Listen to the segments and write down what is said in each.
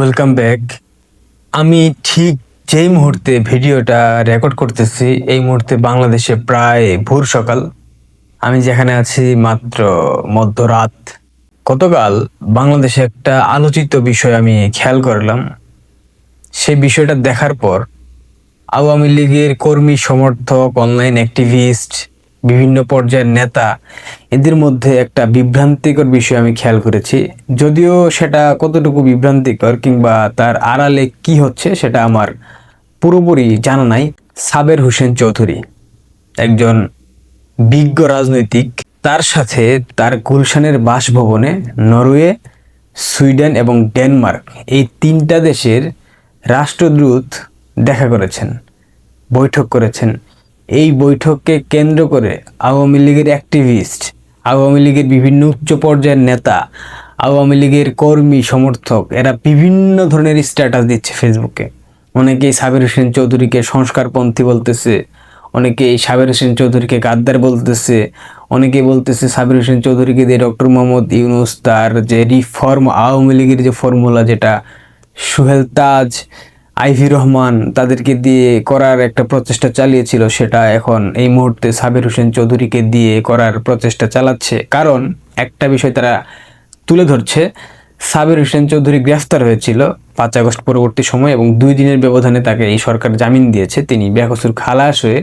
Welcome back আমি ঠিক যেই মুহূর্তে ভিডিওটা রেকর্ড করতেছি, এই মুহূর্তে বাংলাদেশে প্রায় ভোর সকাল। আমি যেখানে আছি মাত্র মধ্যরাত। গতকাল বাংলাদেশে একটা আলোচিত বিষয় আমি খেয়াল করলাম। সেই বিষয়টা দেখার পর আওয়ামী লীগের কর্মী সমর্থক অনলাইন অ্যাক্টিভিস্ট বিভিন্ন পর্যায়ের নেতা, এদের মধ্যে একটা বিভ্রান্তিকর বিষয় আমি খেয়াল করেছি। যদিও সেটা কতটুকু বিভ্রান্তিকর কিংবা তার আড়ালে কি হচ্ছে সেটা আমার পুরোপুরি জানা নাই। সাবের হোসেন চৌধুরী, একজন বিজ্ঞ রাজনৈতিক, তার সাথে তার গুলশানের বাসভবনে নরওয়ে, সুইডেন এবং ডেনমার্ক এই তিনটা দেশের রাষ্ট্রদূত দেখা করেছেন, বৈঠক করেছেন। এই বৈঠককে কেন্দ্র করে আওয়ামী লীগের অ্যাক্টিভিস্ট, আওয়ামী লীগের বিভিন্ন উচ্চ পর্যায়ের নেতা, আওয়ামী লীগের কর্মী, সমর্থক, এরা বিভিন্ন ধরনের স্ট্যাটাস দিচ্ছে ফেসবুকে অনেকেই সাবির হোসেন চৌধুরীকে সংস্কারপন্থী বলতেছে, অনেকেই সাবির হোসেন চৌধুরীকে গাদ্দার বলতেছে অনেকে বলতেছে সাবির হোসেন চৌধুরীকে দিয়ে ডক্টর মোহাম্মদ ইউনুস তার যে রিফর্ম আওয়ামী লীগের যে ফর্মুলা যেটা, সুহেল তাজ আইভি রহমান তাদেরকে দিয়ে করার একটা প্রচেষ্টা চালিয়েছিল, সেটা এখন এই মুহূর্তে সাবির হোসেন চৌধুরীকে দিয়ে করার প্রচেষ্টা চালাচ্ছে। কারণ একটা বিষয় তারা তুলে ধরছে, সাবির হোসেন চৌধুরী গ্রেফতার হয়েছিল পাঁচ আগস্ট পরবর্তী সময় এবং দুই দিনের ব্যবধানে তাকে এই সরকার জামিন দিয়েছে। তিনি বেকসুর খালাস হয়ে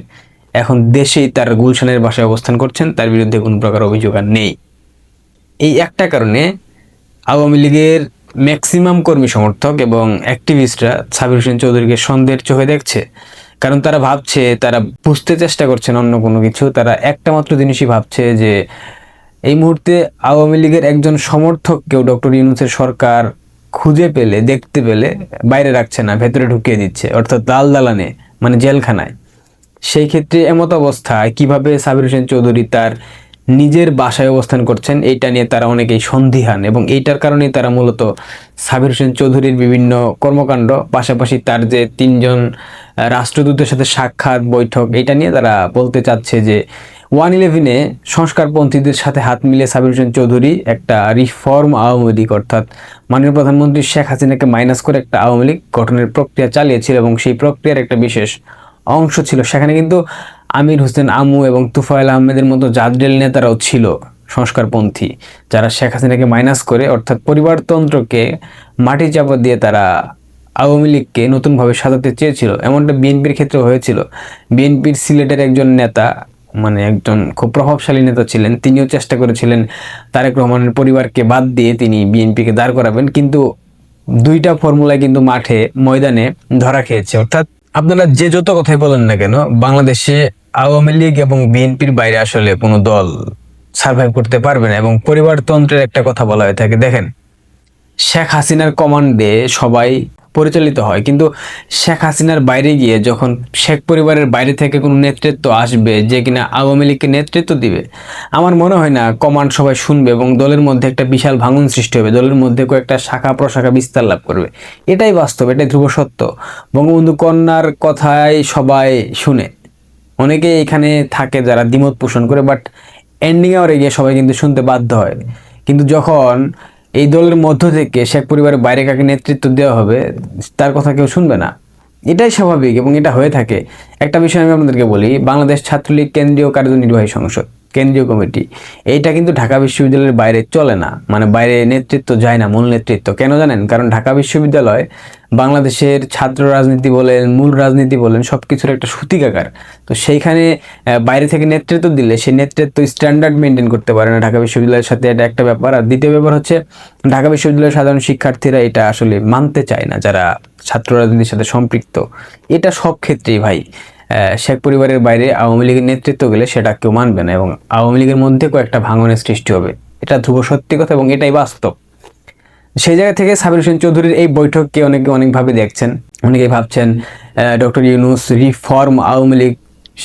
এখন দেশেই তার গুলশানের বাসায় অবস্থান করছেন, তার বিরুদ্ধে কোনো প্রকার অভিযোগ আর নেই। এই একটা কারণে আওয়ামী লীগের ম্যাক্সিমাম কর্মী সমর্থক এবং অ্যাক্টিভিস্টরা সাবির হোসেন চৌধুরীকে সন্দেহের চোখে দেখছে। কারণ তারা ভাবছে, তারা বুঝতে চেষ্টা করছেন অন্য কোনো কিছু। তারা একটা মাত্র জিনিসই ভাবছে যে, এই মুহূর্তে আওয়ামী লীগের একজন সমর্থককেও ডক্টর ইউনুসের সরকার খুঁজে পেলে, দেখতে পেলে, বাইরে রাখছে না, ভেতরে ঢুকিয়ে দিচ্ছে, অর্থাৎ দাল দালানে মানে জেলখানায়। সেই ক্ষেত্রে এমত অবস্থায় কীভাবে সাবির হোসেন চৌধুরী তার নিজের বাসায় অবস্থান করছেন, এইটা নিয়ে তারা অনেকেই সন্দিহান এবং এইটার কারণেই তারা মূলত সাবির হোসেন চৌধুরীর বিভিন্ন কর্মকাণ্ড, পাশাপাশি তার যে তিনজন রাষ্ট্রদূতের সাথে সাক্ষাৎ, বৈঠক এটা নিয়ে তারা বলতে চাচ্ছে যে ওয়ান ইলেভেনে সংস্কারপন্থীদের সাথে হাত মিলিয়ে সাবির হোসেন চৌধুরী একটা রিফর্ম আওয়ামী লীগ, অর্থাৎ মাননীয় প্রধানমন্ত্রী শেখ হাসিনাকে মাইনাস করে একটা আওয়ামী লীগ গঠনের প্রক্রিয়া চালিয়েছিল এবং সেই প্রক্রিয়ার একটা বিশেষ অংশ ছিল। সেখানে কিন্তু আমির হোসেন, আমু এবং তুফাইল আহমেদের মতো জাদরেল নেতারাও ছিল সংস্কারপন্থী, যারা শেখ হাসিনাকে মাইনাস করে, অর্থাৎ পরিবারতন্ত্রকে মাটি চাপা দিয়ে তারা আওয়ামী লীগকে নতুনভাবে সাজাতে চেয়েছিল। এমনটা বিএনপির ক্ষেত্রে হয়েছিল। বিএনপির সিলেটের একজন নেতা মানে একজন খুব প্রভাবশালী নেতা ছিলেন, তিনিও চেষ্টা করেছিলেন তারেক রহমানের পরিবারকে বাদ দিয়ে তিনি বিএনপিকে দাঁড় করাবেন, কিন্তু দুইটা ফর্মুলায় কিন্তু মাঠে, ময়দানে ধরা খেয়েছে। অর্থাৎ আপনারা যে যত কথাই বলেন না কেন, বাংলাদেশে আওয়ামী লীগ এবং বিএনপির বাইরে আসলে কোনো দল সার্ভাইভ করতে পারবে না এবং পরিবারতন্ত্রের একটা কথা বলা হয়ে থাকে। দেখেন, শেখ হাসিনার কমান্ডে সবাই পরিচালিত হয়। কিন্তু শেখ হাসিনার বাইরে গিয়ে যখন শেখ পরিবারের বাইরে থেকে কোনো নেতৃত্ব আসবে যে কিনা আওয়ামী লীগকে নেতৃত্ব দিবে, আমার মনে হয় না কমান্ড সবাই শুনবে এবং দলের মধ্যে একটা বিশাল ভাঙন সৃষ্টি হবে, দলের মধ্যে কয়েকটা শাখা প্রশাখা বিস্তার লাভ করবে। এটাই বাস্তব, এটাই ধ্রুব সত্য। বঙ্গবন্ধু কন্যার কথাই সবাই শুনে। অনেকে এখানে থাকে যারা দ্বিমত পোষণ করে বাট এন্ডিং আওয়ারে গিয়ে সবাই কিন্তু শুনতে বাধ্য হয়। কিন্তু যখন এই দলের মধ্য থেকে শেখ পরিবারের বাইরে কাকে নেতৃত্ব দেওয়া হবে, তার কথা কেউ শুনবে না। এটাই স্বাভাবিক এবং এটা হয়ে থাকে। একটা বিষয় আমি আপনাদেরকে বলি, বাংলাদেশ ছাত্রলীগ কেন্দ্রীয় কার্যনির্বাহী সংসদ। কেন্দ্রীয় কমিটি। এইটা কিন্তু ঢাকা বিশ্ববিদ্যালয়ের বাইরে চলে না। মানে বাইরে নেতৃত্ব যায় না, মূল নেতৃত্ব। কেন জানেন? কারণ ঢাকা বিশ্ববিদ্যালয় বাংলাদেশের ছাত্র রাজনীতি বলেন, মূল রাজনীতি বলেন সব কিছুর একটা সূতিকাগার। তো সেইখানে বাইরে থেকে নেতৃত্ব দিলে সেই নেতৃত্ব স্ট্যান্ডার্ড মেনটেন করতে পারে না ঢাকা বিশ্ববিদ্যালয়ের সাথে। এটা একটা ব্যাপার। আর দ্বিতীয় ব্যাপার হচ্ছে, ঢাকা বিশ্ববিদ্যালয়ের সাধারণ শিক্ষার্থীরা এটা আসলে মানতে চায় না, যারা ছাত্র রাজনীতির সাথে সম্পৃক্ত। এটা সব ক্ষেত্রেই ভাই। শেখ পরিবারের বাইরে আওয়ামী লীগের নেতৃত্ব গেলে সেটা কেউ মানবে না এবং আওয়ামী লীগের মধ্যে কয়েকটা ভাঙনের সৃষ্টি হবে। এটা ধ্রুব সত্যি কথা এবং এটাই বাস্তব। সেই জায়গা থেকে সাবির হোসেন চৌধুরীর এই বৈঠককে অনেকে অনেকভাবে দেখছেন। অনেকেই ভাবছেন ডক্টর ইউনুস রিফর্ম আওয়ামী লীগ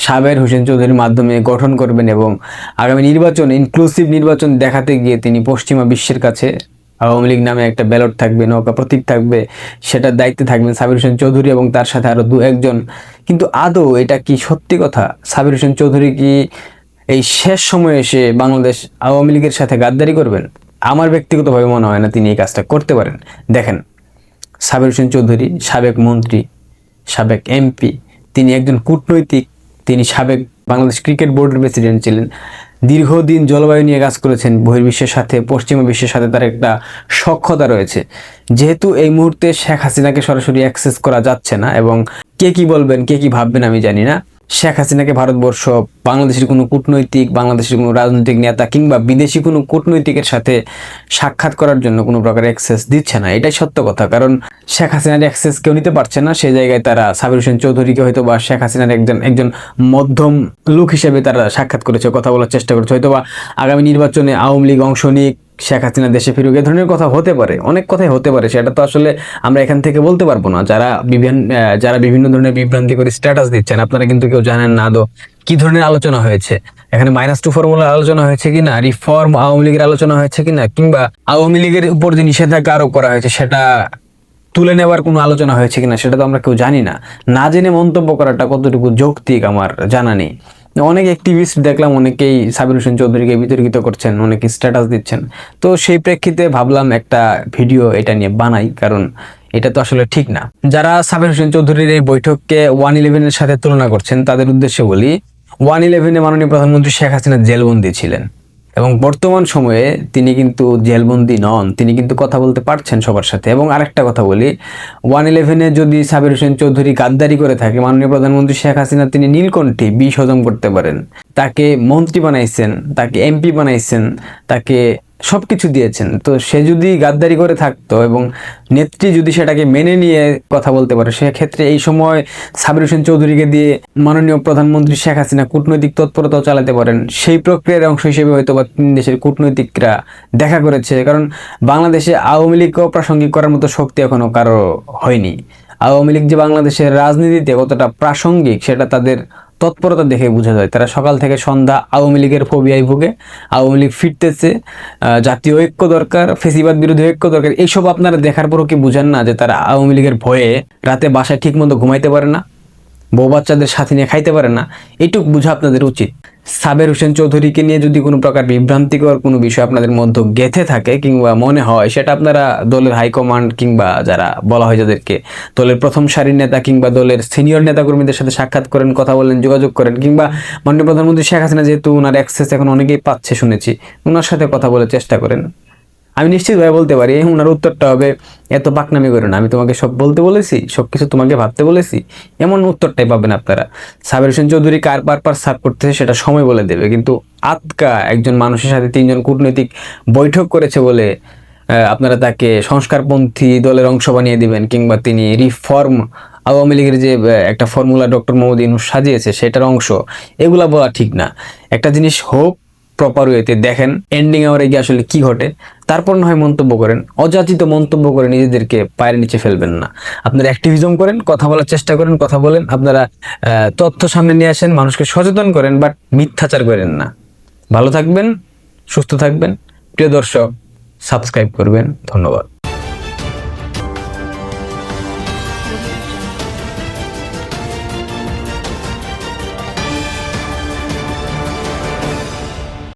সাবের হোসেন চৌধুরীর মাধ্যমে গঠন করবেন এবং আগামী নির্বাচন ইনক্লুসিভ নির্বাচন দেখাতে গিয়ে তিনি পশ্চিমা বিশ্বের কাছে আওয়ামী লীগ নামে একটা ব্যালট থাকবে, নৌকা প্রতীক থাকবে, সেটার দায়িত্বে থাকবেন সাবির হোসেন চৌধুরী এবং তার সাথে আরও দু একজন। কিন্তু আদৌ এটা কি সত্যি কথা? সাবির হোসেন চৌধুরী কি এই শেষ সময়ে এসে বাংলাদেশ আওয়ামী লীগের সাথে গাদ্দারি করবেন? আমার ব্যক্তিগতভাবে মনে হয় না তিনি এই কাজটা করতে পারেন। দেখেন, সাবের হোসেন চৌধুরী, সাবেক মন্ত্রী, সাবেক এমপি, তিনি একজন কূটনৈতিক, তিনি সাবেক বাংলাদেশ ক্রিকেট বোর্ডের প্রেসিডেন্ট ছিলেন। দীর্ঘদিন জলবায়ু নিয়ে কাজ করেছেন বহির্বিশ্বের সাথে, পশ্চিমা বিশ্বের সাথে তার একটা সক্ষতা রয়েছে। যেহেতু এই মুহূর্তে শেখ হাসিনাকে সরাসরি অ্যাক্সেস করা যাচ্ছে না এবং কে কি বলবেন, কে কি ভাববেন আমি জানি না। শেখ হাসিনাকে ভারতবর্ষ, বাংলাদেশের কোনো কূটনৈতিক, বাংলাদেশের কোনো রাজনৈতিক নেতা কিংবা বিদেশি কোনো কূটনৈতিকের সাথে সাক্ষাৎ করার জন্য কোনো প্রকার অ্যাক্সেস দিচ্ছে না। এটাই সত্য কথা। কারণ শেখ হাসিনার অ্যাক্সেস কেউ নিতে পারছে না। সেই জায়গায় তারা সাবির হোসেন চৌধুরীকে হয়তো বা শেখ হাসিনার একজন একজন মধ্যম লোক হিসেবে তারা সাক্ষাৎ করেছে, কথা বলার চেষ্টা করেছে। হয়তো বা আগামী নির্বাচনে আওয়ামী লীগ অংশ নিক শেখ হাসিনা দেশে ফিরুক এ ধরনের কথা হতে পারে, অনেক কথাই হতে পারে, সেটা তো আসলে আমরা এখান থেকে বলতে পারব না। যারা বিভিন্ন যারা বিভিন্ন ধরনের বিভ্রান্তি করে স্ট্যাটাস দিচ্ছেন, আপনারা কিন্তু কেউ জানেন না আদৌ কি ধরনের আলোচনা হয়েছে। এখানে মাইনাস টু ফর্মুলার আলোচনা হয়েছে কিনা রিফর্ম আওয়ামী লীগের আলোচনা হয়েছে কিনা, কিংবা আওয়ামী লীগের উপর যে নিষেধাজ্ঞা আরোপ করা হয়েছে, সেটা তুলে নেওয়ার কোনো আলোচনা হয়েছে কিনা, সেটা তো আমরা কেউ জানি না। না জেনে মন্তব্য করাটা কতটুকু যৌক্তিক আমার জানা নেই। অনেক অ্যাক্টিভিস্ট দেখলাম, অনেকেই সাবির হোসেন চৌধুরীকে বিতর্কিত করছেন, অনেকে স্ট্যাটাস দিচ্ছেন। তো সেই প্রেক্ষিতে ভাবলাম একটা ভিডিও এটা নিয়ে বানাই, কারণ এটা তো আসলে ঠিক না। যারা সাবির হোসেন চৌধুরীর এই বৈঠককে ওয়ান ইলেভেনের সাথে তুলনা করছেন, তাদের উদ্দেশ্যে বলি, ওয়ান ইলেভেনে মাননীয় প্রধানমন্ত্রী শেখ হাসিনা জেলবন্দি ছিলেন। এবং বর্তমান সময়ে তিনি কিন্তু জেলবন্দি নন। তিনি কিন্তু কথা বলতে পারছেন সবার সাথে। এবং আরেকটা কথা বলি, ওয়ান ইলেভেনে যদি সাবির হোসেন চৌধুরী গাদ্দারি করে থাকে, মাননীয় প্রধানমন্ত্রী শেখ হাসিনা তিনি নীলকণ্ঠে বিষ হজম করতে পারেন। তাকে মন্ত্রী বানাইছেন, তাকে এমপি বানাইছেন, তাকে সব কিছু দিয়েছেন। তো সে যদি গাদ্দারি করে থাকতো এবং নেত্রী যদি সেটাকে মেনে নিয়ে কথা বলতে পারে, সেক্ষেত্রে এই সময় সাবির হোসেন চৌধুরীকে দিয়ে মাননীয় প্রধানমন্ত্রী শেখ হাসিনা কূটনৈতিক তৎপরতাও চালাতে পারেন। সেই প্রক্রিয়ার অংশ হিসেবে হয়তো বা তিন দেশের কূটনৈতিকরা দেখা করেছে। কারণ বাংলাদেশে আওয়ামী লীগকেও প্রাসঙ্গিক করার মতো শক্তি এখনও কারও হয়নি। আওয়ামী লীগ যে বাংলাদেশের রাজনীতিতে কতটা প্রাসঙ্গিক, সেটা তাদের তৎপরতা দেখে বোঝা যায়। তারা সকাল থেকে সন্ধ্যা আওয়ামী লীগের ফোবিয়ায় ভোগে, আওয়ামী লীগ ফিরতেছে জাতীয় ঐক্য দরকার, ফেসিবাদ বিরোধী ঐক্য দরকার, এইসব আপনারা দেখার পরও কি বুঝেন না যে তারা আওয়ামী লীগের ভয়ে রাতে বাসায় ঠিক মতো ঘুমাইতে পারে না, বউ বাচ্চাদের সাথে নিয়ে খাইতে পারে না? এটুক বুঝা আপনাদের উচিত। সাবের হোসেন চৌধুরীকে নিয়ে যদি কোনো প্রকার বিভ্রান্তিকর কোনো বিষয় আপনাদের মধ্যে গেথে থাকে কিংবা মনে হয়, সেটা আপনারা দলের হাইকমান্ড কিংবা যারা বলা হয় যাদেরকে দলের প্রথম সারির নেতা কিংবা দলের সিনিয়র নেতাকর্মীদের সাথে সাক্ষাৎ করেন, কথা বলেন, যোগাযোগ করেন কিংবা মাননীয় প্রধানমন্ত্রী শেখ হাসিনা যেহেতু ওনার অ্যাক্সেস এখন অনেকেই পাচ্ছে শুনেছি ওনার সাথে কথা বলে চেষ্টা করেন। আমি নিশ্চিতভাবে বলতে পারি ওনার উত্তরটা হবে, এত পাকনামি করে না, আমি তোমাকে সব বলতে বলেছি সব কিছু তোমাকে ভাবতে বলেছি, এমন উত্তরটাই পাবেন আপনারা। সাবির হোসেন চৌধুরী কার পার পার সার্ভ করতেছে সেটা সময় বলে দেবে, কিন্তু আতকা একজন মানুষের সাথে তিনজন কূটনৈতিক বৈঠক করেছে বলে আপনারা তাকে সংস্কারপন্থী দলের অংশ বানিয়ে দিবেন, কিংবা তিনি রিফর্ম আওয়ামী লীগের যে একটা ফর্মুলা ডক্টর মোহাম্মদ ইউনুস সাজিয়েছে, সেটার অংশ, এগুলা বলা ঠিক না। একটা জিনিস হোক প্রপার ওয়েতে দেখেন এন্ডিং আওয়ারে গিয়ে আসলে কি ঘটে তারপর না হয় মন্তব্য করেন। অযাচিত মন্তব্য করে নিজেদেরকে পায়ের নিচে ফেলবেন না। আপনারা অ্যাক্টিভিজম করেন, কথা বলার চেষ্টা করেন, কথা বলেন, আপনারা তথ্য সামনে নিয়ে আসেন, মানুষকে সচেতন করেন বাট মিথ্যাচার করেন না। ভালো থাকবেন, সুস্থ থাকবেন। প্রিয় দর্শক সাবস্ক্রাইব করবেন। ধন্যবাদ।